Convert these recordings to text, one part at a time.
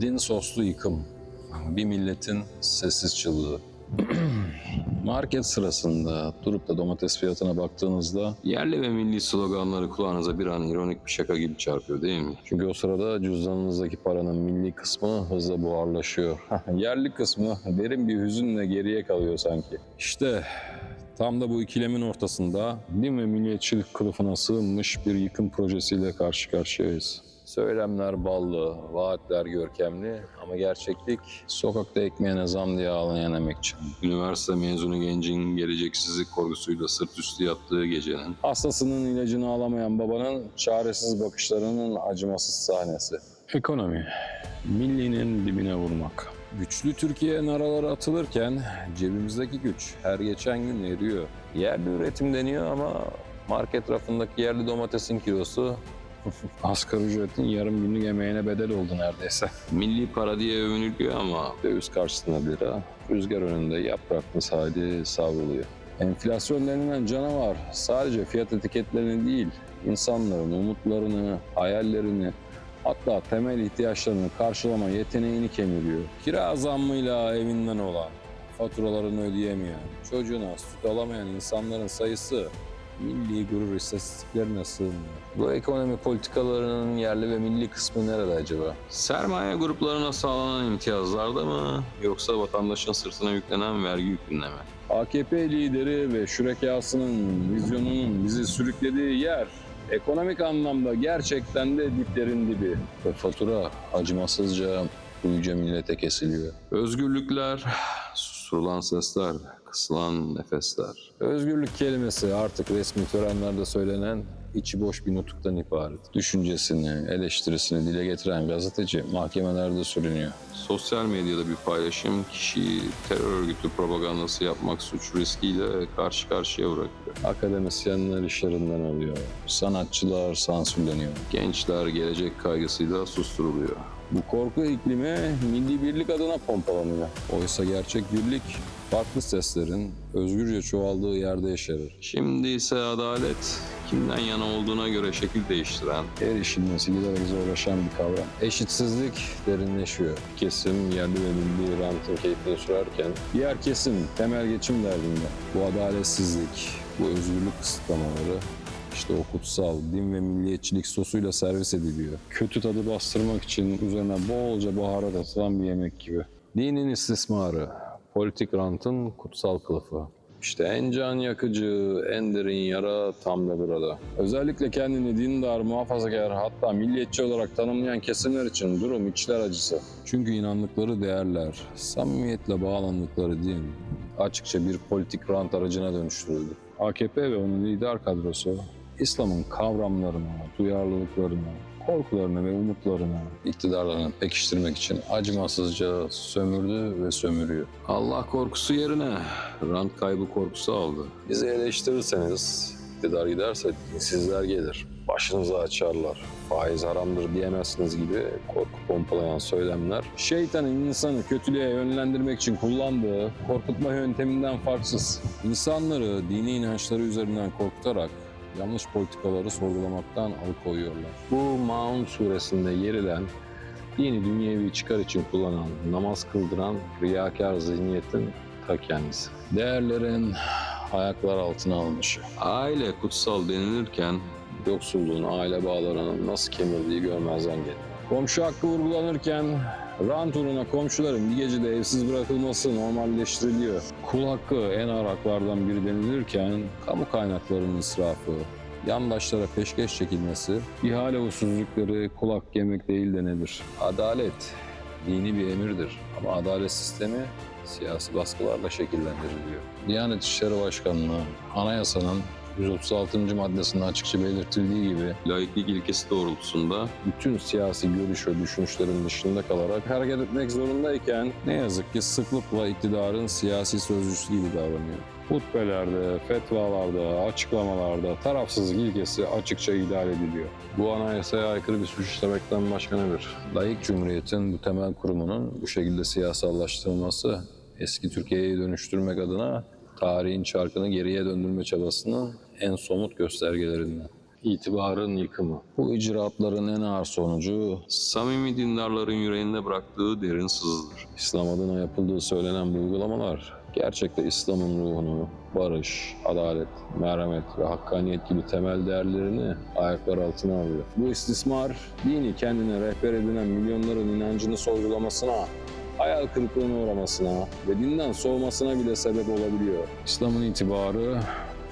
Din soslu yıkım. Bir milletin sessiz çığlığı. Market sırasında durup da domates fiyatına baktığınızda Yerli ve milli sloganları kulağınıza bir an ironik bir şaka gibi çarpıyor değil mi? çünkü o sırada cüzdanınızdaki paranın milli kısmı hızla buharlaşıyor. Yerli kısmı derin bir hüzünle geriye kalıyor sanki. İşte tam da bu ikilemin ortasında din ve milliyetçilik kılıfına sığınmış bir yıkım projesiyle karşı karşıyayız. Söylemler ballı, vaatler görkemli ama gerçeklik sokakta ekmeğine zam diye ağlayan emekçi. Üniversite mezunu gencin geleceksizlik korkusuyla sırt üstü yattığı gecenin Hastasının ilacını alamayan babanın çaresiz bakışlarının acımasız sahnesi. Ekonomi. Millinin dibine vurmak. Güçlü Türkiye naraları atılırken cebimizdeki güç her geçen gün eriyor. Yerli üretim deniyor ama market rafındaki yerli domatesin kilosu asgari ücretin yarım günlük emeğine bedel oldu neredeyse. milli para diye övünülüyor ama Döviz karşısında lira, rüzgar önünde yaprak misali savruluyor. Enflasyon denilen canavar sadece fiyat etiketlerini değil, insanların umutlarını, hayallerini, hatta temel ihtiyaçlarını karşılama yeteneğini kemiriyor. Kira zammıyla evinden olan, faturalarını ödeyemeyen, çocuğuna süt alamayan insanların sayısı milli gurur istatistiklerine sığmıyor. Bu ekonomi politikalarının yerli ve milli kısmı nerede acaba? sermaye gruplarına sağlanan imtiyazlarda mı yoksa vatandaşın sırtına yüklenen vergi yükünde mi? AKP lideri ve şürekasının vizyonunun bizi sürüklediği yer ekonomik anlamda gerçekten de diplerin dibi. Ve fatura acımasızca bu yüce millete kesiliyor. Özgürlükler, susturulan sesler, kısılan nefesler. Özgürlük kelimesi artık resmi törenlerde söylenen içi boş bir nutuktan ibaret. Düşüncesini, eleştirisini dile getiren gazeteci mahkemelerde sürünüyor. Sosyal medyada bir paylaşım kişiyi terör örgütü propagandası yapmak suç riskiyle karşı karşıya bırakıyor. Akademisyenler işlerinden alıyor. Sanatçılar sansürleniyor. Gençler gelecek kaygısıyla susturuluyor. Bu korku iklimi milli birlik adına pompalanıyor. Oysa gerçek birlik farklı seslerin özgürce çoğaldığı yerde yaşarır. Şimdi ise adalet kimden yana olduğuna göre şekil değiştiren, Erişilmesi giderek zorlaşan bir kavram. Eşitsizlik derinleşiyor. Kesim yerli ve milli rantın keyfini sürerken diğer kesim temel geçim derdinde. Bu adaletsizlik, bu özgürlük kısıtlamaları işte o kutsal din ve milliyetçilik sosuyla servis ediliyor. Kötü tadı bastırmak için üzerine bolca baharat atılan bir yemek gibi. Dinin istismarı, politik rantın kutsal kılıfı. İşte en can yakıcı, en derin yara tam da burada. Özellikle kendini dindar, muhafazakar hatta milliyetçi olarak tanımlayan kesimler için durum içler acısı. Çünkü inandıkları değerler, samimiyetle bağlandıkları din açıkça bir politik rant aracına dönüştürüldü. AKP ve onun lider kadrosu İslam'ın kavramlarına, duyarlılıklarına, korkularını ve umutlarını iktidarlarını pekiştirmek için acımasızca sömürdü ve sömürüyor. Allah korkusu yerine rant kaybı korkusu aldı. Bizi eleştirirseniz, iktidar giderse dinsizler gelir. Başınızı açarlar. Faiz haramdır diyemezsiniz gibi korku pompalayan söylemler. Şeytanın insanı kötülüğe yönlendirmek için kullandığı korkutma yönteminden farksız. İnsanları dini inançları üzerinden korkutarak yanlış politikaları sorgulamaktan alıkoyuyorlar. Bu Maun suresinde yerilen dini dünyevi çıkar için kullanan, namaz kıldıran riyakar zihniyetin ta kendisi. Değerlerin ayaklar altına alınışı. Aile kutsal denilirken Yoksulluğun aile bağlarının nasıl kemirdiği görmezden geliyor. Komşu hakkı vurgulanırken rant uğruna komşuların bir gecede evsiz bırakılması normalleştiriliyor. Kul hakkı en ağır haklardan biri denilirken kamu kaynaklarının israfı, yandaşlara peşkeş çekilmesi, ihale usulsüzlükleri kul hakkı yemek değil denilir. Adalet dini bir emirdir ama adalet sistemi siyasi baskılarla şekillendiriliyor. Diyanet İşleri Başkanlığı anayasanın 136. maddesinde açıkça belirtildiği gibi laiklik ilkesi doğrultusunda bütün siyasi görüş ve düşünüşlerin dışında kalarak hareket etmek zorundayken ne yazık ki sıklıkla iktidarın siyasi sözcüsü gibi davranıyor. Hutbelerde, fetvalarda, açıklamalarda tarafsızlık ilkesi açıkça ihlal ediliyor. Bu anayasaya aykırı bir suç işlemekten başka nedir? Layık Cumhuriyet'in bu temel kurumunun bu şekilde siyasallaştırılması eski Türkiye'yi dönüştürmek adına tarihin çarkını geriye döndürme çabasının en somut göstergelerinden. itibarın yıkımı. Bu icraatların en ağır sonucu Samimi dindarların yüreğinde bıraktığı derin sızıdır. İslam adına yapıldığı söylenen bu uygulamalar gerçekte İslam'ın ruhunu, barış, adalet, merhamet ve hakkaniyet gibi temel değerlerini ayaklar altına alıyor. Bu istismar dini kendine rehber edinen milyonların inancını sorgulamasına, hayal kırıklığına uğramasına ve dinden soğumasına bile sebep olabiliyor. İslam'ın itibarı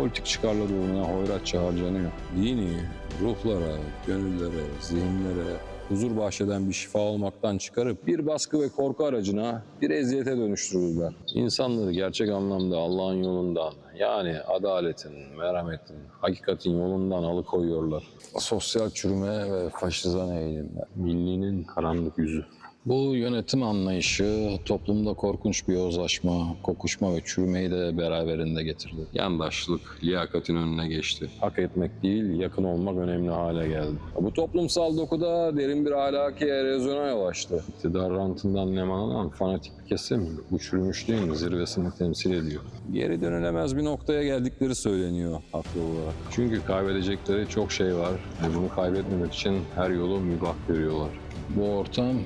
politik çıkarlar uğruna hoyratça harcanıyor. Dini ruhlara, gönüllere, zihinlere huzur bahşeden bir şifa olmaktan çıkarıp bir baskı ve korku aracına bir eziyete dönüştürürler. İnsanları gerçek anlamda Allah'ın yolundan yani adaletin, merhametin, hakikatin yolundan alıkoyuyorlar. Sosyal çürüme ve faşizan eğilimler. Millinin karanlık yüzü. Bu yönetim anlayışı toplumda korkunç bir yozlaşma, kokuşma ve çürümeyi de beraberinde getirdi. Yandaşlık liyakatin önüne geçti. Hak etmek değil, yakın olmak önemli hale geldi. Bu toplumsal dokuda derin bir ahlaki erozyona yol açtı. İktidar rantından nemalanan fanatik bir kesim bu çürümüşlüğün zirvesini temsil ediyor. Geri dönülemez bir noktaya geldikleri söyleniyor haklı olarak. Çünkü kaybedecekleri çok şey var ve bunu kaybetmemek için her yolu mübah görüyorlar. Bu ortam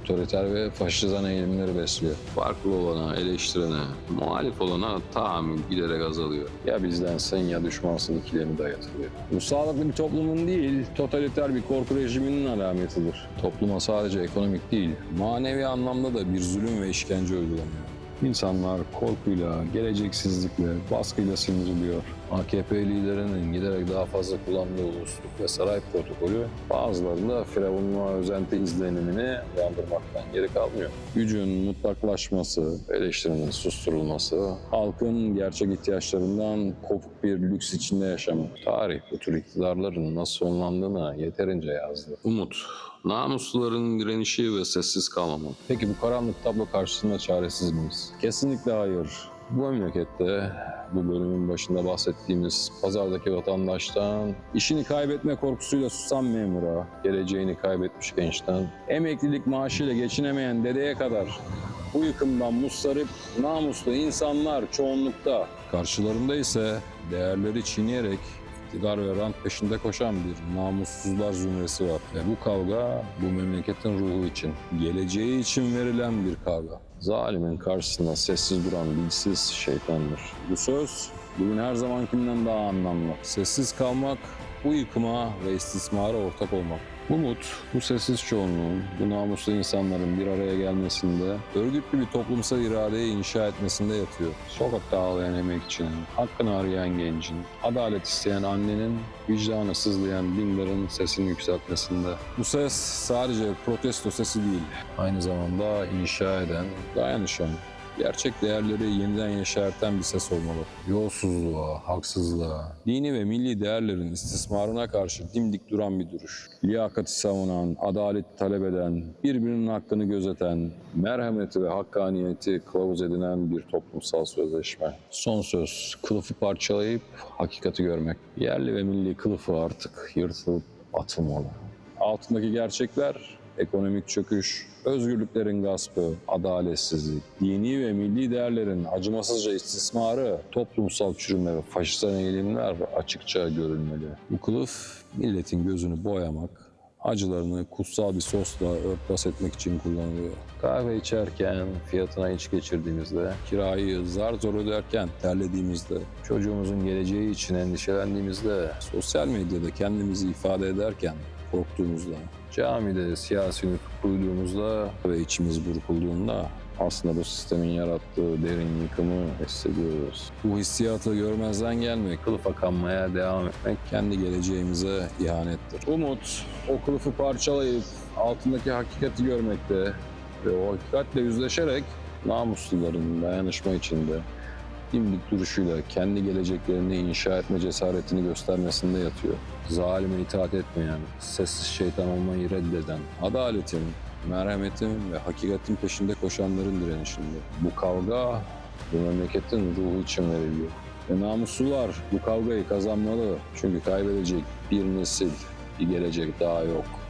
otoriter ve faşizan eğilimleri besliyor. Farklı olana, eleştirene, muhalif olana tahammül giderek azalıyor. Ya bizdensin ya düşmansın ikilemi dayatılıyor. Bu sağlıklı bir toplumun değil, totaliter bir korku rejiminin alametidir. Topluma sadece ekonomik değil, manevi anlamda da bir zulüm ve işkence uygulanıyor. İnsanlar korkuyla, geleceksizlikle, baskıyla sindiriliyor. AKP liderinin giderek daha fazla kullandığı ulusluk ve saray protokolü bazılarında firavunluğa özenti izlenimini yandırmaktan geri kalmıyor. Gücün mutlaklaşması, eleştirinin susturulması, halkın gerçek ihtiyaçlarından kopuk bir lüks içinde yaşamı. Tarih bu tür iktidarların nasıl sonlandığını yeterince yazdı. Umut, namusluların direnişi ve sessiz kalmamı. Peki bu karanlık tablo karşısında çaresiz miyiz? Kesinlikle hayır. Bu memlekette bu bölümün başında bahsettiğimiz pazardaki vatandaştan, işini kaybetme korkusuyla susan memura, geleceğini kaybetmiş gençten, emeklilik maaşıyla geçinemeyen dedeye kadar bu yıkımdan mustarip namuslu insanlar çoğunlukta. Karşılarında ise değerleri çiğneyerek iktidar ve rant peşinde koşan bir namussuzlar zümresi var. Ve bu kavga bu memleketin ruhu için, geleceği için verilen bir kavga. Zalimin karşısında sessiz duran dilsiz şeytandır. Bu söz bugün her zamankinden daha anlamlı. Sessiz kalmak, bu yıkıma ve istismara ortak olmak. Umut, bu sessiz çoğunluğun, bu namuslu insanların bir araya gelmesinde, örgütlü bir toplumsal iradeyi inşa etmesinde yatıyor. Sokakta ağlayan emekçinin, hakkını arayan gencin, adalet isteyen annenin, vicdanı sızlayan dindarın sesini yükseltmesinde. Bu ses sadece protesto sesi değil, aynı zamanda inşa eden, dayanışan, gerçek değerleri yeniden yeşerten bir ses olmalı. Yolsuzluğa, haksızlığa, dini ve milli değerlerin istismarına karşı dimdik duran bir duruş. Liyakati savunan, adaleti talep eden, birbirinin hakkını gözeten, merhameti ve hakkaniyeti kılavuz edinen bir toplumsal sözleşme. Son söz, kılıfı parçalayıp hakikati görmek. Yerli ve milli kılıfı artık yırtılıp atılmalı. Altındaki gerçekler ekonomik çöküş, özgürlüklerin gaspı, adaletsizlik, dini ve milli değerlerin acımasızca istismarı, toplumsal çürüme ve faşistan eğilimler açıkça görülmeli. Bu kılıf milletin gözünü boyamak, acılarını kutsal bir sosla örtbas etmek için kullanılıyor. Kahve içerken, fiyatına iç geçirdiğimizde, kirayı zar zor öderken, terlediğimizde, çocuğumuzun geleceği için endişelendiğimizde, sosyal medyada kendimizi ifade ederken korktuğumuzda, camide siyasi nutuk duyduğumuzda ve içimiz burkulduğunda aslında bu sistemin yarattığı derin yıkımı hissediyoruz. Bu hissiyatı görmezden gelmek, kılıfa kanmaya devam etmek kendi geleceğimize ihanettir. Umut, o kılıfı parçalayıp altındaki hakikati görmekte ve o hakikatle yüzleşerek namusluların dayanışma içinde dimdik duruşuyla kendi geleceklerini inşa etme cesaretini göstermesinde yatıyor. Zalime itaat etmeyen, sessiz şeytan olmayı reddeden, adaletin, merhametin ve hakikatin peşinde koşanların direnişinde. Bu kavga bu memleketin ruhu için veriliyor. Ve namuslular bu kavgayı kazanmalı. Çünkü kaybedecek bir nesil, bir gelecek daha yok.